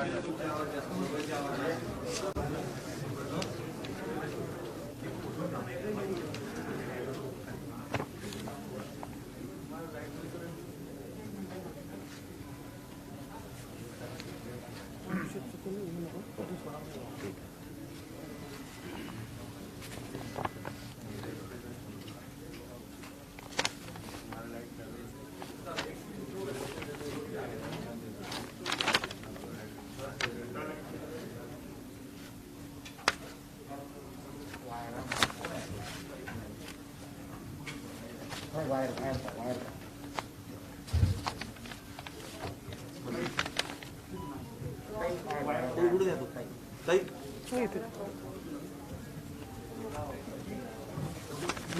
Party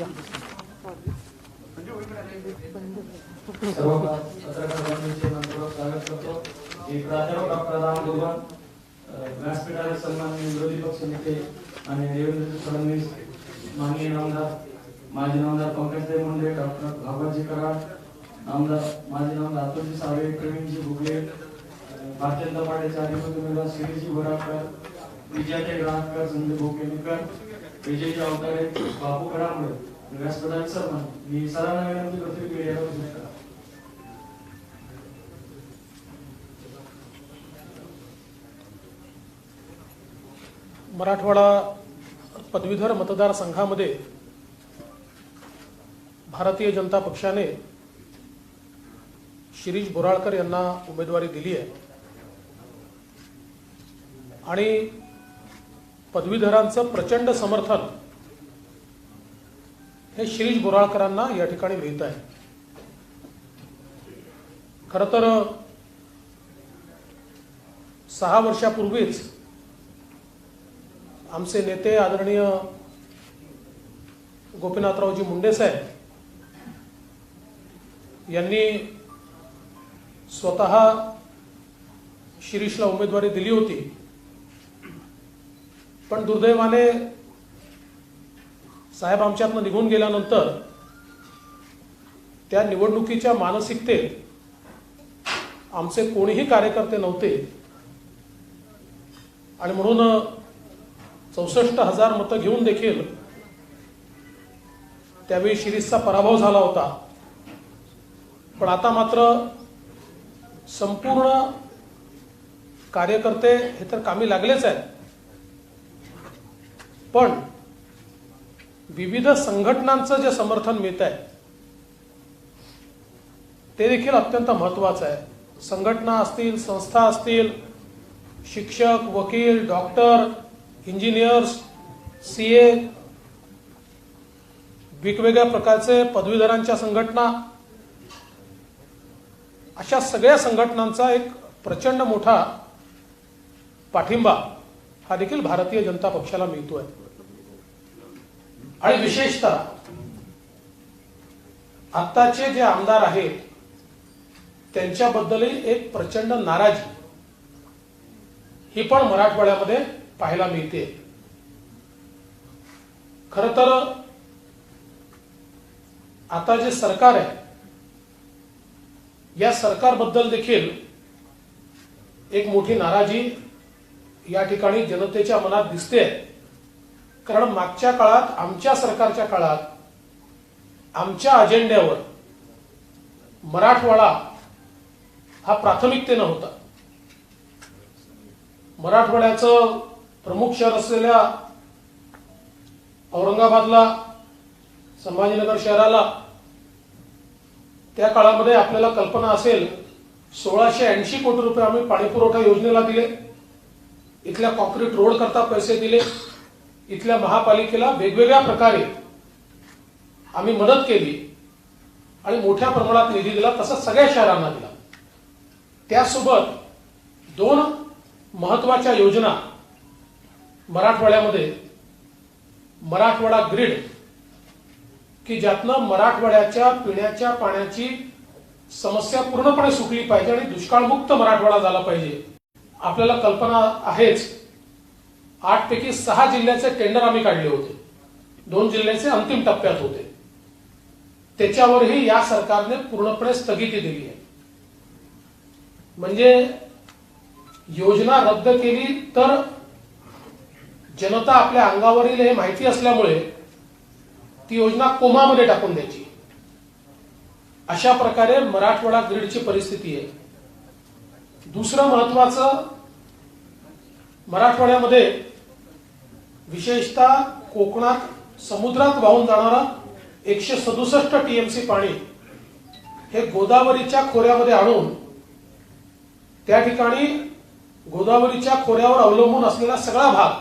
सर्व पत्रकार मनपूर्वक स्वागत करतो मी प्राध्यापक डॉक्टर राम भगवान व्यासपीठावर सन्माननीय विरोधी पक्ष नेते आणि देवेंद्र फडणवीस माननीय नामदार माजी नामदार पंकजदेव मुंडे डॉक्टर बाबाजी कराड नामदार माजी नामदार अतुलजी सावे प्रवीणजी भुगले भारतीय जनता पार्टीचे अधिकृत उमेदवार श्रीजी बोराटकर विजयाचे ग्राहकर संजय भोकेलकर अवतार आहेत बापू कडामुळे व्यासपीठावर सन्मान. मी सरांना विनंती करतो की मीडियावर सूट करा. मराठवाडा पदवीधर मतदारसंघामध्ये भारतीय जनता पक्षाने शिरीष बोराळकर यांना उमेदवारी दिली आहे. आणि पदवीधरांचं प्रचंड समर्थन हे शिरीष बोराळकरांना या ठिकाणी मिळत आहे. खर तर सहा वर्षापूर्वीच आमचे नेते आदरणीय गोपीनाथरावजी मुंडे साहेब यांनी स्वतः शिरीषला उमेदवारी दिली होती. पण दुर्दैवाने साहेब आमच्यातनं निघून गेल्यानंतर त्या निवडणुकीच्या मानसिकतेत आमचे कोणीही कार्यकर्ते नव्हते. आणि म्हणून चौसष्ट हजार मतं घेऊन देखील त्यावेळी शिरीषचा पराभव झाला होता. पण आता मात्र संपूर्ण कार्यकर्ते हे तर कामी लागलेच आहेत. पण विविध संघटनांचं जे समर्थन मिळत आहे ते देखील अत्यंत महत्वाचं आहे. संघटना असतील संस्था असतील शिक्षक वकील डॉक्टर इंजिनियर्स सी ए वेगवेगळ्या प्रकारचे पदवीधरांच्या संघटना अशा सगळ्या संघटनांचा एक प्रचंड मोठा पाठिंबा हा देखील भारतीय जनता पक्षाला मिळतोय. आणि विशेषतः आत्ताचे जे आमदार आहेत त्यांच्याबद्दलही एक प्रचंड नाराजी ही पण मराठवाड्यामध्ये पाहायला मिळते. खर तर आता जे सरकार आहे या सरकारबद्दल देखील एक मोठी नाराजी या ठिकाणी जनतेच्या मनात दिसते. कारण मागच्या काळात आमच्या सरकारच्या काळात आमच्या अजेंड्यावर मराठवाडा हा प्राथमिकतेनं होता. मराठवाड्याचं प्रमुख शहर असलेल्या औरंगाबादला संभाजीनगर शहराला त्या काळामध्ये आपल्याला कल्पना असेल सोळाशे ऐंशी कोटी रुपये आम्ही पाणीपुरवठा योजनेला दिले. इथल्या कॉन्क्रीट रोड करता पैसे दिले. इथल्या महापालिकेला वेगवेगळ्या प्रकारे आम्ही मदत केली आणि मोठ्या प्रमाणात निधी दिला तसंच सगळ्या शहरांना दिला. त्यासोबत दोन महत्त्वाच्या योजना मराठवाड्यामध्ये मराठवाडा ग्रीड की ज्यातनं मराठवाड्याच्या पिण्याच्या पाण्याची समस्या पूर्णपणे सुटली पाहिजे आणि दुष्काळमुक्त मराठवाडा झाला पाहिजे. आपल्याला कल्पना आहेच. आठ पैकी सहा जिल्ह्याचे टेंडर आम्ही काढले होते. दोन जिल्ह्याचे अंतिम टप्प्यात होते. त्याच्यावरही या सरकारने पूर्णपणे स्थगिती दिली आहे. म्हणजे योजना रद्द केली तर जनता आपल्या अंगावरील हे माहिती असल्यामुळे ती योजना कोमामध्ये टाकून द्यायची. अशा प्रकारे मराठवाडा ग्रीडची परिस्थिती आहे. दुसरं महत्वाचं मराठवाड्यामध्ये विशेषतः कोकणात समुद्रात वाहून जाणारा एकशे सदुसष्ट टीएमसी पाणी हे गोदावरीच्या खोऱ्यामध्ये आणून त्या ठिकाणी गोदावरीच्या खोऱ्यावर अवलंबून असलेला सगळा भाग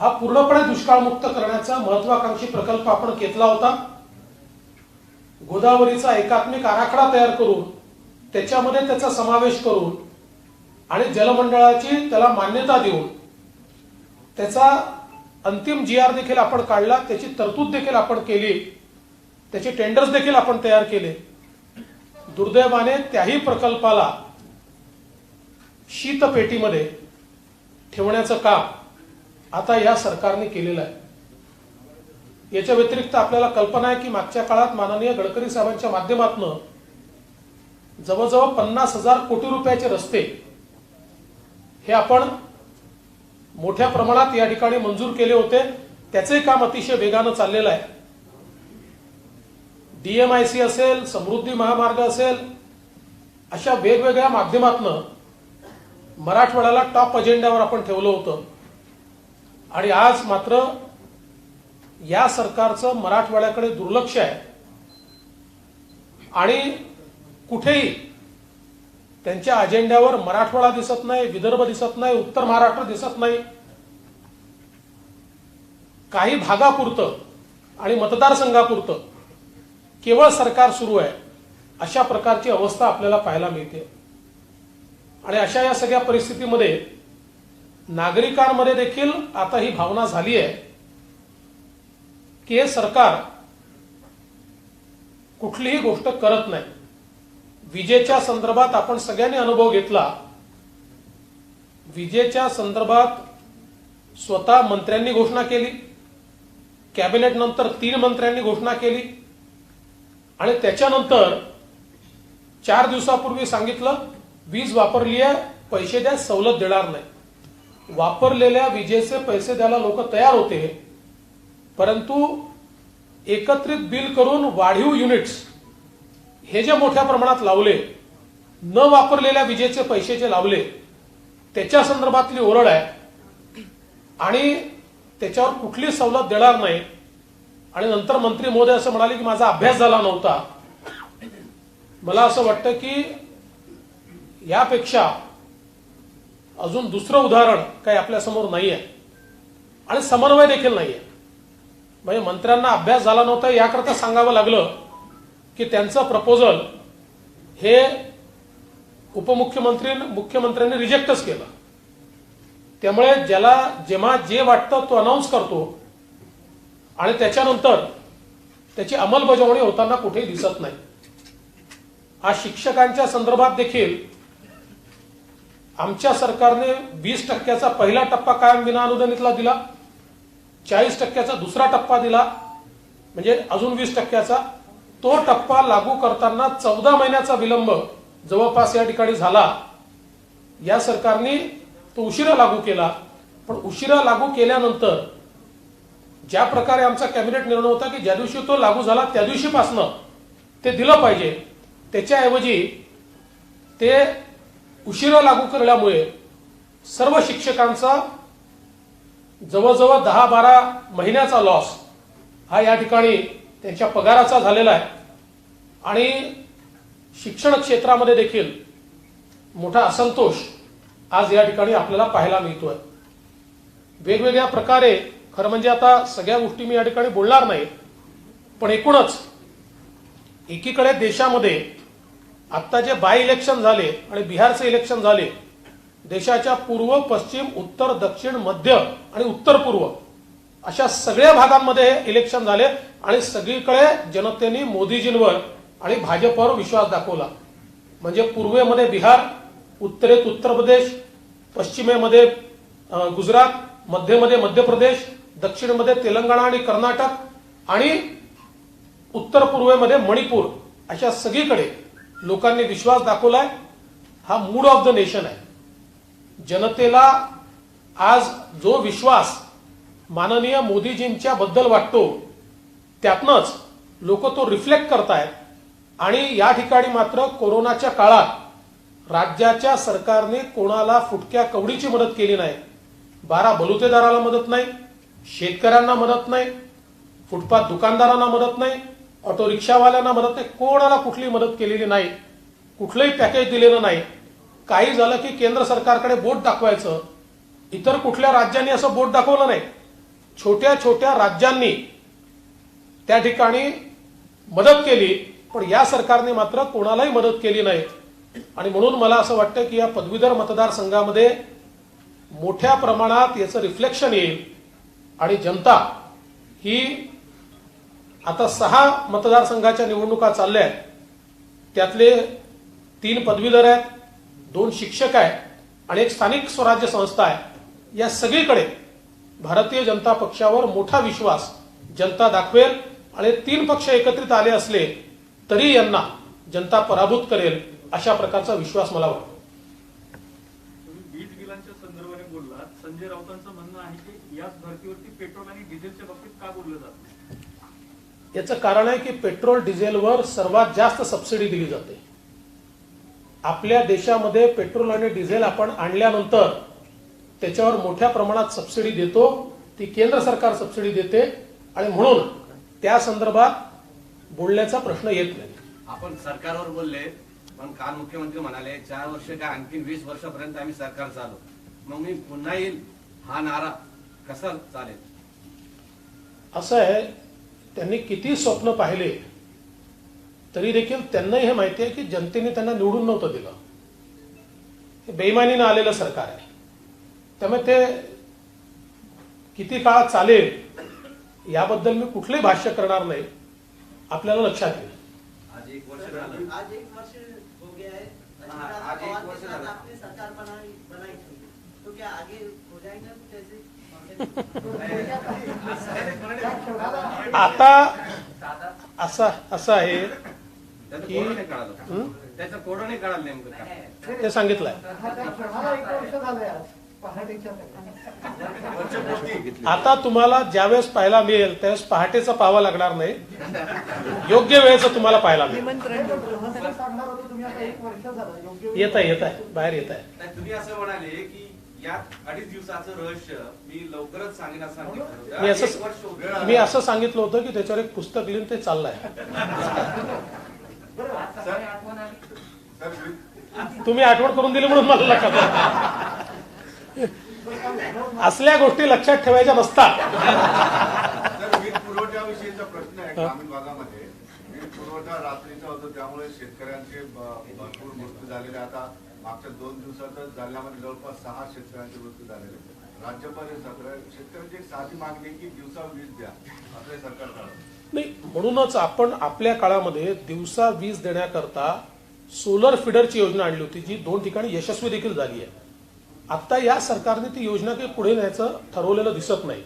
हा पूर्णपणे दुष्काळमुक्त करण्याचा महत्वाकांक्षी प्रकल्प आपण घेतला होता. गोदावरीचा एकात्मिक आराखडा तयार करून त्याच्यामध्ये त्याचा समावेश करून आणि जलमंडळाची त्याला मान्यता देऊन त्याचा अंतिम जी आर देखील आपण काढला त्याची तरतूद देखील आपण केली त्याचे टेंडर्स देखील आपण तयार केले. दुर्दैवाने त्याही प्रकल्पाला शीतपेटीमध्ये ठेवण्याचं काम आता या सरकारने केलेलं आहे. याच्या व्यतिरिक्त आपल्याला कल्पना आहे की मागच्या काळात माननीय गडकरी साहेबांच्या माध्यमातून जवळजवळ पन्नास हजार कोटी रुपयाचे रस्ते हे आपण मोठ्या प्रमाणात या ठिकाणी मंजूर केले होते. त्याचे काम अतिशय वेगानं चाललेलं आहे. डीएमआयसी असेल समृद्धी महामार्ग असेल अशा वेगवेगळ्या माध्यमातनं मराठवाड्याला टॉप अजेंड्यावर आपण ठेवलं होतं. आणि आज मात्र या सरकारचं मराठवाड्याकडे दुर्लक्ष आहे. आणि कुठेही त्यांच्या अजेंड्यावर मराठवाडा दिसत नाही विदर्भ दिसत नाही उत्तर महाराष्ट्र दिसत नाही. काही भागापुरतं आणि मतदारसंघापुरतं केवळ सरकार सुरू आहे अशा प्रकारची अवस्था आपल्याला पाहायला मिळते. आणि अशा या सगळ्या परिस्थितीमध्ये नागरिकांमध्ये देखील आता ही भावना झाली आहे की हे सरकार कुठलीही गोष्ट करत नाही. विजेच्या संदर्भात आपण सगळ्यांनी अनुभव घेतला. विजेच्या संदर्भात स्वतः मंत्र्यांनी घोषणा केली. कॅबिनेट नंतर तीन मंत्र्यांनी घोषणा केली. आणि त्याच्यानंतर चार दिवसापूर्वी सांगितलं वीज वापरली आहे पैसे द्या सवलत देणार नाही. वापरलेल्या विजेचे पैसे द्यायला लोक तयार होते. परंतु एकत्रित बिल करून वाढीव युनिट्स हे जे मोठ्या प्रमाणात लावले न वापरलेल्या विजेचे पैसे जे लावले त्याच्या संदर्भातली ओरड आहे. आणि त्याच्यावर कुठली सवलत देणार नाही. आणि नंतर मंत्री महोदय असं म्हणाले की माझा अभ्यास झाला नव्हता. मला असं वाटतं की यापेक्षा अजून दुसरं उदाहरण काही आपल्यासमोर नाही आहे आणि समन्वय देखील नाही आहे म्हणजे मंत्र्यांना अभ्यास झाला नव्हता याकरता सांगावं लागलं. की त्यांचं प्रपोजल हे उपमुख्यमंत्री मुख्यमंत्र्यांनी रिजेक्टच केलं. त्यामुळे ज्याला जेव्हा जे वाटतं तो अनाऊन्स करतो. आणि त्याच्यानंतर त्याची अंमलबजावणी होताना कुठेही दिसत नाही. आज शिक्षकांच्या संदर्भात देखील आमच्या सरकारने वीस टक्क्याचा पहिला टप्पा कायम विनाअनुदानितला दिला. चाळीस टक्क्याचा दुसरा टप्पा दिला. म्हणजे अजून वीस टक्क्याचा तो टप्पा लागू करताना चौदा महिन्याचा विलंब जवळपास या ठिकाणी झाला. या सरकारने तो उशिरा लागू केला. पण उशिरा लागू केल्यानंतर ज्या प्रकारे आमचा कॅबिनेट निर्णय होता की ज्या दिवशी तो लागू झाला त्या दिवशीपासनं ते दिलं पाहिजे. त्याच्याऐवजी ते उशिरा लागू केल्यामुळे सर्व शिक्षकांचा जवळजवळ दहा बारा महिन्याचा लॉस हा या ठिकाणी त्यांच्या पगाराचा झालेला आहे. आणि शिक्षण क्षेत्रामध्ये देखील मोठा असंतोष आज या ठिकाणी आपल्याला पाहायला मिळतोय. वेगवेगळ्या प्रकारे खरं म्हणजे आता सगळ्या गोष्टी मी या ठिकाणी बोलणार नाही पण एकूणच एकीकडे देशामध्ये आत्ता जे बाय इलेक्शन झाले आणि बिहारचे इलेक्शन झाले देशाच्या पूर्व पश्चिम उत्तर दक्षिण मध्य आणि उत्तर पूर्व अशा सगळ्या भागांमध्ये इलेक्शन झाले आणि सगळीकडे जनतेने मोदीजींवर आणि भाजपवर विश्वास दाखवला. म्हणजे पूर्वेमध्ये बिहार उत्तरेत उत्तर प्रदेश पश्चिमेमध्ये गुजरात मध्यमध्ये मध्य प्रदेश दक्षिणमध्ये तेलंगणा आणि कर्नाटक आणि उत्तर पूर्वेमध्ये मणिपूर अशा सगळीकडे लोकांनी विश्वास दाखवलाय. हा मूड ऑफ द नेशन आहे. जनतेला आज जो विश्वास माननीय मोदीजींच्या बद्दल वाटतो त्यातनंच लोक तो रिफ्लेक्ट करतायत. आणि या ठिकाणी मात्र कोरोनाच्या काळात राज्याच्या सरकारने कोणाला फुटक्या कवडीची मदत केली नाही. बारा बलुतेदाराला मदत नाही शेतकऱ्यांना मदत नाही फुटपाथ दुकानदारांना मदत नाही ऑटो रिक्षावाल्यांना मदत नाही कोणाला कुठली मदत केलेली नाही कुठलंही पॅकेज दिलेलं नाही. काही झालं की केंद्र सरकारकडे बोट दाखवायचं इतर कुठल्या राज्यांनी असं बोट दाखवलं नाही. छोट्या छोट्या राज्यांनी त्या ठिकाणी मदत केली पण या सरकारने मात्र कोणालाही मदत केली नाही. आणि म्हणून मला असं वाटतं की या पदवीधर मतदारसंघामध्ये मोठ्या प्रमाणात याचं रिफ्लेक्शन येईल. आणि जनता ही आता सहा मतदारसंघाच्या निवडणुका चालल्या आहेत. त्यातले तीन पदवीधर आहेत दोन शिक्षक आहेत आणि एक स्थानिक स्वराज्य संस्था आहे. या सगळीकडे भारतीय जनता पक्षावर मोठा विश्वास जनता दाखवेल आणि तीन पक्ष एकत्रित आले असले तरी यांना जनता पराभूत करेल अशा प्रकारचा विश्वास मला वाटतो. संजय राऊतांचं म्हणणं आहे की याच भरतीवरती पेट्रोल आणि डिझेलच्या बाबतीत का बोललं जात याचं कारण आहे की पेट्रोल डिझेलवर सर्वात जास्त सबसिडी दिली जाते. आपल्या देशामध्ये पेट्रोल आणि डिझेल आपण आणल्यानंतर त्याच्यावर मोठ्या प्रमाणात सबसिडी देतो. ती केंद्र सरकार सबसिडी देते. आणि म्हणून त्या संदर्भात बोलण्याचा प्रश्न येत नाही. आपण सरकारवर बोलले पण काल मुख्यमंत्री म्हणाले चार वर्ष काय आणखी वीस वर्षापर्यंत आम्ही सरकार चालू. मग मी पुन्हा येईल हा नारा कसा चालेल? असं आहे त्यांनी किती स्वप्न पाहिले तरी देखील त्यांनाही हे माहिती आहे की जनतेने त्यांना निवडून नव्हतं दिलं. हे बेईमानीनं आलेलं सरकार आहे. त्यामुळे ते किती काळ चालेल याबद्दल मी कुठलंही भाष्य करणार नाही. आपल्याला लक्षात येईल. आज एक वर्ष झालं. आज एक वर्ष हो गया है हाँ, अजित आज एक पवार वर्ष के साथ झाला। आपने सरकार बनाई बनाई थी तो क्या आगे हो जाएगा कुछ ऐसे आता असं असं आहे त्याचं की- कोडं नाही कळालं? त्याचं कोडं नाही कळालं नेमकं. काय ते सांगितलंय. आता तुम्हाला ज्यावेळेस पाहायला मिळेल त्यावेळेस पहाटेचा पाहावा लागणार नाही योग्य वेळेचं तुम्हाला पाहायला मिळेल येत आहे येत आहे बाहेर येत आहे तुम्ही असं म्हणाले की या अडीच दिवसाचं रहस्य मी लवकरच सांगेन असं सांगितलं. मी असं. मी सांगितलं होतं की त्याच्यावर एक पुस्तक लिहून ते चाललंय तुम्ही आठवण करून दिली म्हणून मला लक्षात. असल्या गोष्टी लक्षात ठेवायच्या नसतात. तर वीज पुरवठ्याविषयीचा प्रश्न आहे ग्रामीण भागामध्ये. वीज पुरवठा रात्रीचा होतो त्यामुळे शेतकऱ्यांचे भरपूर मृत्यू झालेले आता मागच्या दोन दिवसातच जालन्यामध्ये जवळपास सहा शेतकऱ्यांचे मृत्यू झालेले राज्यपाल हे सत्र शेतकऱ्यांची एक साधी मागणी की दिवसा वीज द्या. आपले सरकार नाही म्हणूनच आपण आपल्या काळामध्ये दिवसा वीज देण्याकरता सोलर फिडरची योजना आणली होती जी दोन ठिकाणी यशस्वी देखील झाली आहे. आता या सरकारने ती योजना काही पुढे न्यायचं ठरवलेलं दिसत नाही.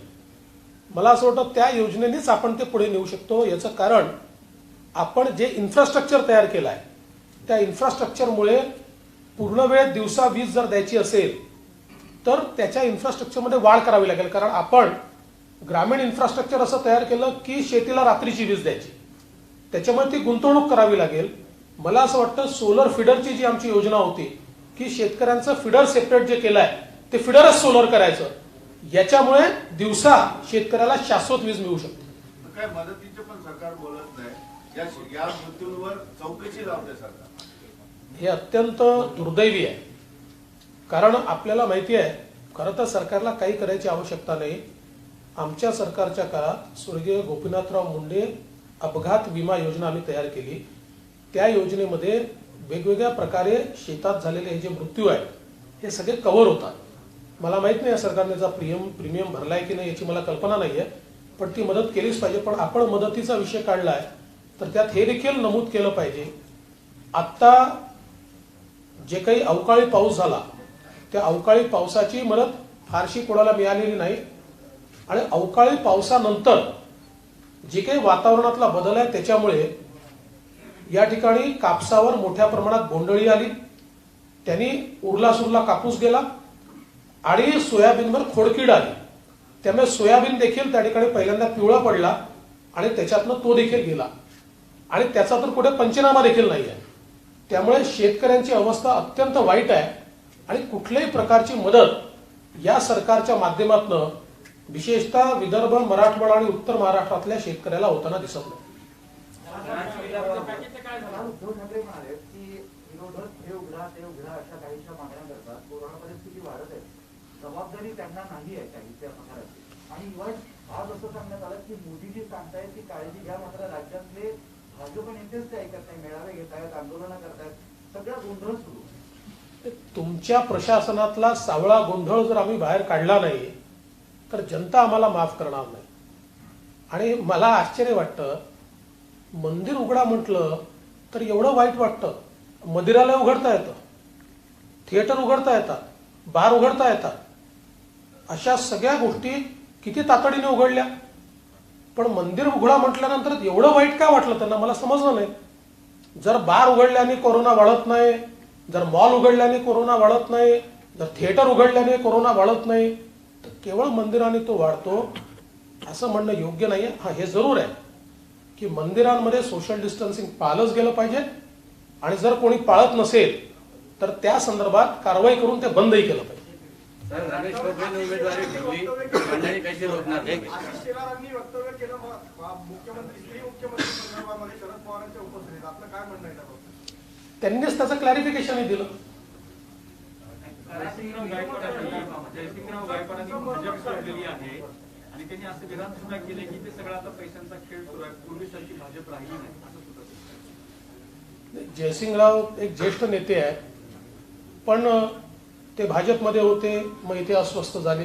मला असं वाटतं त्या योजनेनेच आपण ते पुढे नेऊ शकतो. याचं कारण आपण जे इन्फ्रास्ट्रक्चर तयार केलं आहे त्या इन्फ्रास्ट्रक्चरमुळे पूर्ण वेळ दिवसा वीज जर द्यायची असेल तर त्याच्या इन्फ्रास्ट्रक्चरमध्ये वाढ करावी लागेल. कारण आपण ग्रामीण इन्फ्रास्ट्रक्चर असं तयार केलं की शेतीला रात्रीची वीज द्यायची. त्याच्यामुळे ती गुंतवणूक करावी लागेल. मला असं वाटतं सोलर फिडरची जी आमची योजना होती की शेतकऱ्यांचं फिडर सेपरेट जे केलं आहे ते फिडरच सोलर करायचं. याच्यामुळे दिवसा शेतकऱ्याला शाश्वत वीज मिळू शकते. काय मदतीचे पण सरकार बोलत नाही. या या मृत्यूंवर चौकशी लावते सरकार. हे अत्यंत दुर्दैवी आहे. कारण आपल्याला माहिती आहे खरं तर सरकारला काही करायची आवश्यकता नाही. आमच्या सरकारच्या काळात स्वर्गीय गोपीनाथराव मुंडे अपघात विमा योजना आम्ही तयार केली. त्या योजनेमध्ये वेगवेगळ्या प्रकारे शेतात झालेले हे जे मृत्यू आहेत हे सगळे कव्हर होतात. मला माहीत नाही या सरकारने त्याचा प्रीमियम प्रीमियम भरलाय की नाही याची मला कल्पना नाहीये पण ती मदत केलीच पाहिजे. पण आपण मदतीचा विषय काढलाय तर त्यात हे देखील नमूद केलं पाहिजे. आत्ता जे काही अवकाळी पाऊस झाला त्या अवकाळी पावसाची मदत फारशी कोणाला मिळालेली नाही. आणि अवकाळी पावसानंतर जे काही वातावरणातला बदल आहे त्याच्यामुळे या ठिकाणी कापसावर मोठ्या प्रमाणात बोंडळी आली. त्यांनी उरला सुरला कापूस गेला आणि सोयाबीनवर खोडकीड आली. त्यामुळे सोयाबीन देखील त्या ठिकाणी पहिल्यांदा पिवळा पडला आणि त्याच्यातनं तो देखील गेला. आणि त्याचा तर कुठे पंचनामा देखील नाही आहे त्यामुळे शेतकऱ्यांची अवस्था अत्यंत वाईट आहे आणि कुठल्याही प्रकारची मदत या सरकारच्या माध्यमातून विशेषतः विदर्भ मराठवाडा आणि उत्तर महाराष्ट्रातल्या शेतकऱ्याला होताना दिसत नाही. उद्धव ठाकरे म्हणाले की विरोधक हे उघडा ते उघडा अशा काहीशा मागण्या करतात. कोरोना परिस्थिती वाढत आहे. जबाबदारी त्यांना नाही आहे काही त्या प्रकाराची. आणि इव्हन आज असं सांगण्यात आलं की मोदीजी सांगतायत की काळजी घ्या मात्र राज्यातले भाजप नेतेच ते ऐकत नाही. मेळावे घेत आहेत आंदोलनं करतायत सगळा गोंधळ सुरू. आहे. तुमच्या प्रशासनातला सावळा गोंधळ जर आम्ही बाहेर काढला नाही तर जनता आम्हाला माफ करणार नाही. आणि मला आश्चर्य वाटतं मंदिर उघडा म्हटलं तर एवढं वाईट वाटतं. मंदिरालय उघडता येतं. थिएटर उघडता येतात. बार उघडता येतात. अशा सगळ्या गोष्टी किती तातडीने उघडल्या. पण मंदिर उघडा म्हटल्यानंतर एवढं वाईट का वाटलं त्यांना मला समजलं नाही. जर बार उघडल्याने कोरोना वाढत नाही जर मॉल उघडल्याने कोरोना वाढत नाही जर थिएटर उघडल्याने कोरोना वाढत नाही तर केवळ मंदिराने तो वाढतो असं म्हणणं योग्य नाही हा हे जरूर आहे. की मंदिरांमध्ये सोशल डिस्टन्सिंग पाळलंच गेलं पाहिजे. आणि जर कोणी पाळत नसेल तर त्या संदर्भात कारवाई करून ते बंदही केलं पाहिजे. त्यांनीच त्याचं क्लॅरिफिकेशनही दिलं. जयसिंगराव गायकवाडांनी जयसिंगराव गायकवाडांनी भाजप सोडलेली आहे. आणि त्यांनी असं विधान सुद्धा केले की ते सगळं आता पैशांचा खेळ सुरू आहे. पूर्वीसारखी भाजप राहिली नाही असं सुद्धा जयसिंगराव एक ज्येष्ठ नेते आहेत पण ते भाजपमध्ये होते मग इथे अस्वस्थ झाले.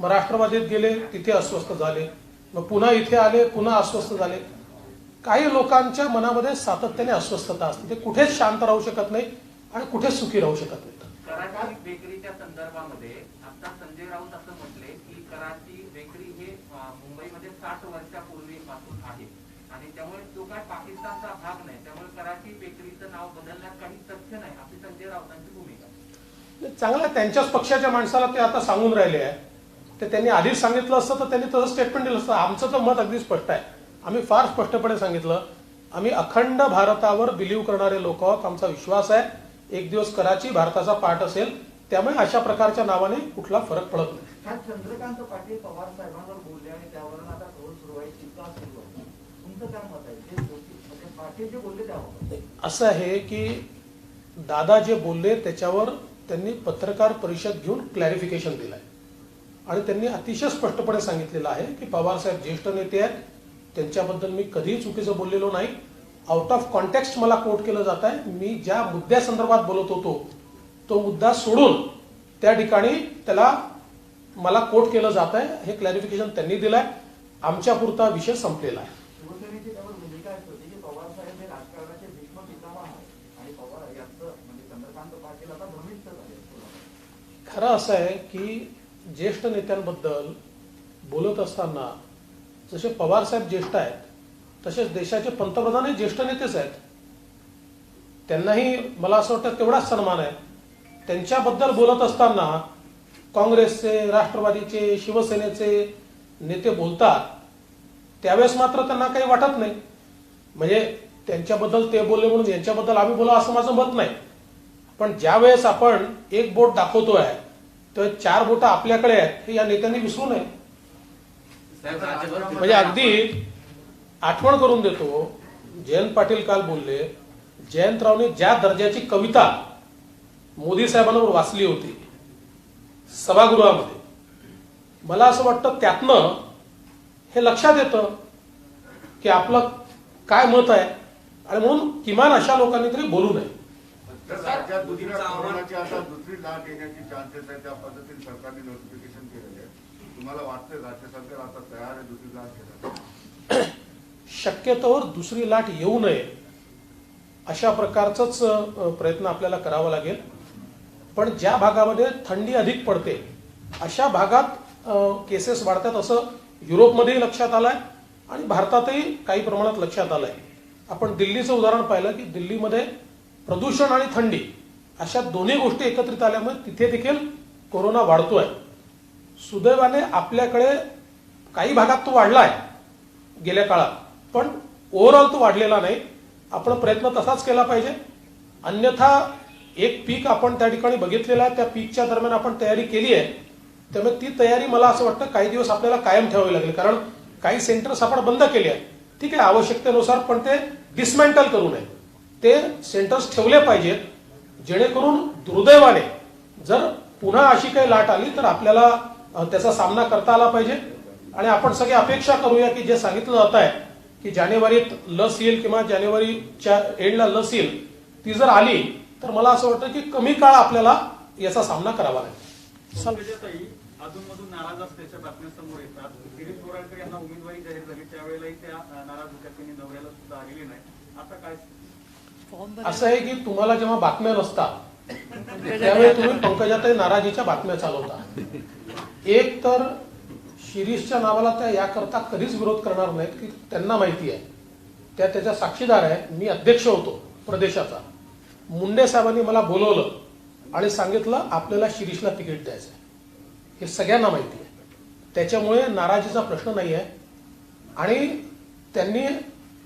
मग राष्ट्रवादीत गेले तिथे अस्वस्थ झाले. मग पुन्हा इथे आले पुन्हा अस्वस्थ झाले. काही लोकांच्या मनामध्ये सातत्याने अस्वस्थता असते. ते कुठेच शांत राहू शकत नाही आणि कुठेच सुखी राहू शकत नाही कराची बेकरीच्या संदर्भामध्ये आता संजय राऊत असं म्हटले की कराची बेकरी हे मुंबईमध्ये साठ वर्षापूर्वीपासून आहे. आणि त्यामुळे तो काय पाकिस्तानचा भाग नाही त्यामुळे कराची बेकरीचं नाव बदलण्यात काही तथ्य नाही अशी संजय राऊतांची भूमिका. आहे. चांगलं त्यांच्याच पक्षाच्या माणसाला ते आता सांगून राहिले आहे. ते त्यांनी आधीच सांगितलं असतं तर त्यांनी तसं स्टेटमेंट दिलं असतं. आमचं तर मत अगदी स्पष्ट आहे. आम्ही फार स्पष्टपणे सांगितलं आम्ही अखंड भारतावर बिलीव्ह करणारे लोक आहोत आमचा विश्वास आहे. एक दिवस कराची भारताचा पार्ट असेल त्यामुळे अशा प्रकारच्या नावाने कुठला फरक पडत नाही. चंद्रकांत पाटील पवार साहेबांवर बोलले आणि त्यावरून आता सुरू आहे टीका सुरू आहे. तुमचं काय मत आहे? म्हणजे पाटील जे बोलले त्यावर असं आहे की दादा जे बोलले त्याच्यावर त्यांनी पत्रकार परिषद घेऊन क्लॅरिफिकेशन दिलं आहे आणि त्यांनी अतिशय स्पष्टपणे सांगितलेलं आहे की पवारसाहेब ज्येष्ठ नेते आहेत त्यांच्याबद्दल मी कधीही चुकीचं बोललेलो नाही. आउट ऑफ कॉन्टेक्स्ट मला कोट केलं जात आहे मी ज्या मुद्द्यासंदर्भात बोलत होतो तो मुद्दा सोडून त्या ठिकाणी त्याला मला कोट केलं जात आहे हे क्लॅरिफिकेशन त्यांनी दिलं आहे आमच्या पुरता विषय संपलेला आहे. पवार साहेब पवार म्हणजे झाले खरं असं आहे की ज्येष्ठ नेत्यांबद्दल बोलत असताना जसे पवारसाहेब ज्येष्ठ आहेत तसेच देशाचे पंतप्रधानही ज्येष्ठ नेतेच आहेत. त्यांनाही मला असं वाटतं तेवढाच सन्मान आहे. त्यांच्याबद्दल बोलत असताना काँग्रेसचे राष्ट्रवादीचे शिवसेनेचे नेते बोलतात. त्यावेळेस मात्र त्यांना काही वाटत नाही. म्हणजे त्यांच्याबद्दल ते बोलले म्हणून यांच्याबद्दल आम्ही बोला असं माझं मत नाही. पण ज्या वेळेस आपण एक बोट दाखवतोय तर चार बोट आपल्याकडे आहेत हे या नेत्यांनी विसरू नये. म्हणजे अगदी आठवण करून देतो. जयंत पाटील काल बोलले जयंतरावने ज्या दर्जाची कविता मोदी साहेबांवर वाचली होती सभागृहामध्ये मला असं वाटतं त्यातनं हे लक्षात येतं की आपलं काय मत आहे आणि म्हणून किमान अशा लोकांनी तरी बोलू नये. दुसरी लाट येण्याची चान्सेस आहे त्या पद्धतीने सरकारने नोटिफिकेशन केलेले आहे तुम्हाला वाटतं राज्य सरकार आता तयार आहे दुसरी लाट शक्यतोवर दुसरी लाट येऊ नये अशा प्रकारचाच प्रयत्न आपल्याला करावा लागेल. पण ज्या भागामध्ये थंडी अधिक पडते अशा भागात केसेस वाढतात असं युरोपमध्येही लक्षात आलंय आणि भारतातही काही प्रमाणात लक्षात आलंय. आपण दिल्लीचं उदाहरण पाहिलं की दिल्लीमध्ये प्रदूषण आणि थंडी अशा दोन्ही गोष्टी एकत्रित आल्यामुळे तिथे देखील कोरोना वाढतोय. सुदैवाने आपल्याकडे काही भागात तो वाढला आहे गेल्या काळात. पण ओव्हरऑल तो वाढलेला नाही. आपण प्रयत्न तसाच केला पाहिजे. अन्यथा एक पीक आपण त्या ठिकाणी बघितलेलं आहे त्या पीकच्या दरम्यान आपण तयारी केली आहे. त्यामुळे ती तयारी मला असं वाटतं काही दिवस आपल्याला कायम ठेवावी लागेल. कारण काही सेंटर्स आपण बंद केले आहे ठीक आहे आवश्यकतेनुसार पण ते डिसमेंटल करू नये. ते सेंटर्स ठेवले पाहिजेत जेणेकरून दुर्दैवाने जर पुन्हा अशी काही लाट आली तर आपल्याला त्याचा सामना करता आला पाहिजे. आणि आपण सगळे अपेक्षा करूया की जे सांगितलं जात आहे की जानेवारीत लस येईल किंवा जानेवारीच्या एंडला लस येईल ती जर आली तर मला असं वाटतं की कमी काळ आपल्याला याचा सामना करावा लागेल. अधूनमधून नाराज असल्याच्या बातम्या समोर येतात. गिरीश बोराळकर यांना उमेदवारी जाहीर झाली त्यावेळेलाही त्या अं, नाराज होत्या त्यांनी दौऱ्याला सुद्धा आलेले नाही. आता काय? असं आहे की तुम्हाला जेव्हा बातम्या नसतात त्यावेळी तुम्ही पंकजाताई नाराजीच्या बातम्या चालवता. एक तर शिरीषच्या नावाला त्या याकरता कधीच विरोध करणार नाहीत की त्यांना माहिती आहे. त्या त्याच्या साक्षीदार आहे मी अध्यक्ष होतो प्रदेशाचा. मुंडे साहेबांनी मला बोलवलं आणि सांगितलं आपल्याला शिरीषला तिकीट द्यायचं आहे हे सगळ्यांना माहिती आहे. त्याच्यामुळे नाराजीचा प्रश्न नाही आहे. आणि त्यांनी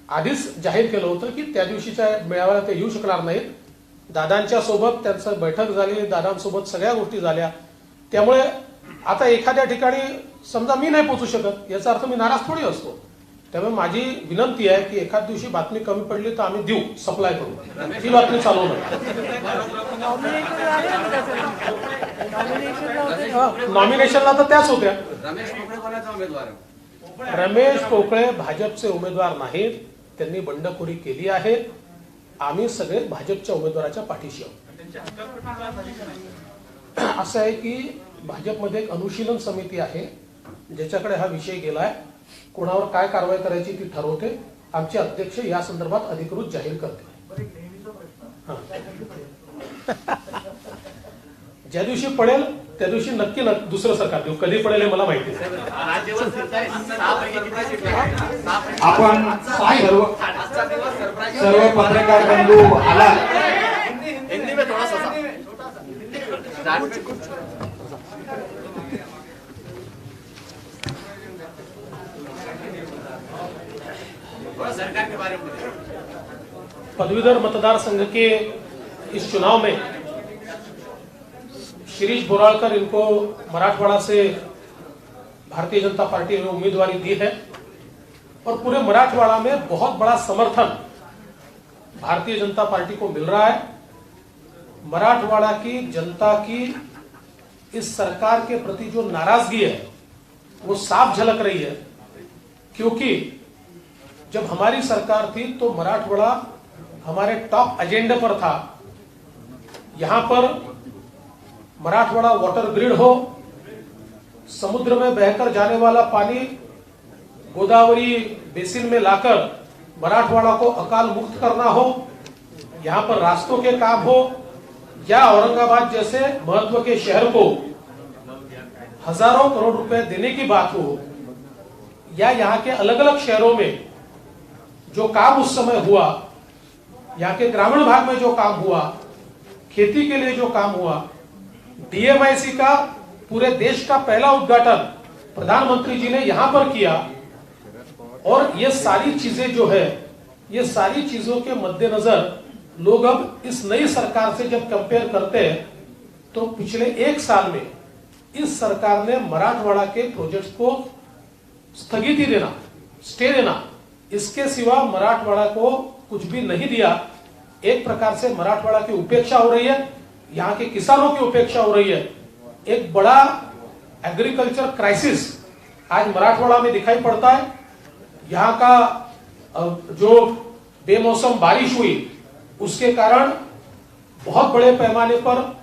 आधीच जाहीर केलं होतं की त्या दिवशीच्या मेळाव्याला ते येऊ शकणार नाहीत. दादांच्या सोबत त्यांचं बैठक झाली दादांसोबत सगळ्या गोष्टी झाल्या. त्यामुळे आता एखाद्या ठिकाणी समजा मी नाही पोचू शकत याचा अर्थ मी नाराज थोडी असतो. त्यामुळे माझी विनंती आहे की एखाद दिवशी बातमी कमी पडली तर आम्ही देऊ सप्लाय करू. ही बातमी चालवू नका नॉमिनेशनला तर त्याच होत्या. रमेश पोकळे भाजपचे उमेदवार नाहीत. त्यांनी बंडखोरी केली आहे. आम्ही सगळे भाजपच्या उमेदवाराच्या पाठीशी आहोत. असं आहे की भाजपमध्ये एक अनुशीलन समिती आहे ज्याच्याकडे हा विषय गेलाय. कोणावर काय कारवाई करायची ती ठरवते. आमचे अध्यक्ष या संदर्भात अधिकृत जाहीर करते हा. ज्या दिवशी पडेल त्या दिवशी नक्की दुसरं सरकार देऊ. कधी पडेल हे मला माहिती आपण सर्व सर्व पत्रकार बंधू आला. पदवीधर मतदार संघ के इस चुनाव में शिरीष बोराड़कर इनको मराठवाड़ा से भारतीय जनता पार्टी ने उम्मीदवारी दी है और पूरे मराठवाड़ा में बहुत बड़ा समर्थन भारतीय जनता पार्टी को मिल रहा है। मराठवाड़ा की जनता की इस सरकार के प्रति जो नाराज़गी है, वो साफ़ झलक रही है, क्योंकि जब हमारी सरकार थी तो मराठवाड़ा हमारे टॉप एजेंडे पर था। यहाँ पर मराठवाड़ा वाटर ग्रिड हो, समुद्र में बहकर जाने वाला पानी गोदावरी बेसिन में लाकर मराठवाड़ा को अकाल मुक्त करना हो, यहाँ पर रास्तों के काम हो, या औरंगाबाद जैसे महत्व के शहर को हज़ारों करोड़ रुपए देने की बात हो, या यहाँ के अलग अलग शहरों में जो काम उस समय हुआ यहाँ के ग्रामीण भाग में जो काम हुआ, खेती के लिए जो काम हुआ डीएमआईसी का पूरे देश का पहला उद्घाटन प्रधानमंत्री जी ने यहाँ पर किया। और ये सारी चीज़ें जो है, ये सारी चीज़ों के मद्देनजर लोग अब इस नई सरकार से जब कंपेयर करते हैं तो पिछले एक साल में इस सरकार ने मराठवाड़ा के प्रोजेक्ट्स को स्थगिति देना स्टे देना इसके सिवा मराठवाड़ा को कुछ भी नहीं दिया। एक प्रकार से मराठवाड़ा की उपेक्षा हो रही है, यहाँ के किसानों की उपेक्षा हो रही है। एक बड़ा एग्रीकल्चर क्राइसिस आज मराठवाड़ा में दिखाई पड़ता है। यहाँ का जो बेमौसम बारिश हुई, उसके कारण बहुत बड़े पैमाने पर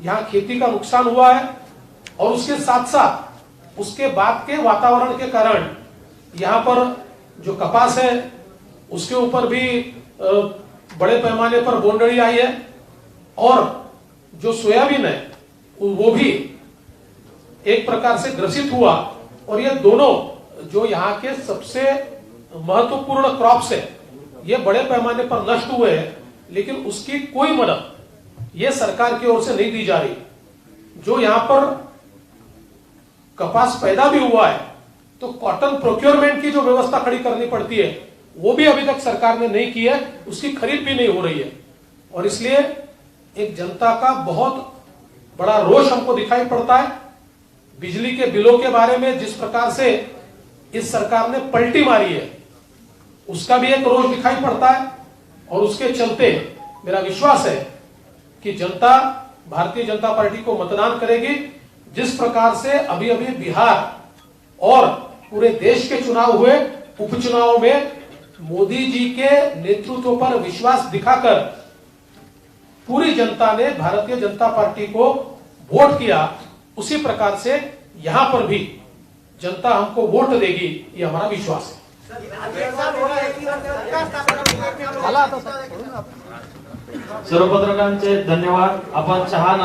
यहाँ खेती का नुकसान हुआ है और उसके साथ साथ उसके बाद के वातावरण के कारण यहाँ पर जो कपास है, उसके ऊपर भी बड़े पैमाने पर बोंडड़ी आई है और जो सोयाबीन है, वो भी एक प्रकार से ग्रसित हुआ और ये दोनों जो यहाँ के सबसे महत्वपूर्ण क्रॉप्स है, ये बड़े पैमाने पर नष्ट हुए हैं, लेकिन उसकी कोई मदद ये सरकार की ओर से नहीं दी जा रही। जो यहाँ पर कपास पैदा भी हुआ है तो कॉटन प्रोक्योरमेंट की जो व्यवस्था खड़ी करनी पड़ती है, वो भी अभी तक सरकार ने नहीं की है, उसकी खरीद भी नहीं हो रही है। और इसलिए एक जनता का बहुत बड़ा रोष हमको दिखाई पड़ता है, बिजली के बिलों के बारे में जिस प्रकार से इस सरकार ने पलटी मारी है, उसका भी एक रोष दिखाई पड़ता है। और उसके चलते मेरा विश्वास है कि जनता, भारतीय जनता पार्टी को मतदान करेगी, जिस प्रकार से अभी अभी बिहार और पूरे देश के चुनाव हुए, उपचुनाव में मोदी जी के नेतृत्व पर विश्वास दिखाकर पूरी जनता ने, भारतीय जनता पार्टी को वोट किया। उसी प्रकार से यहाँ पर भी जनता हमको वोट देगी, ये हमारा विश्वास है। सर्व पत्रकारांचे धन्यवाद। आपण चहा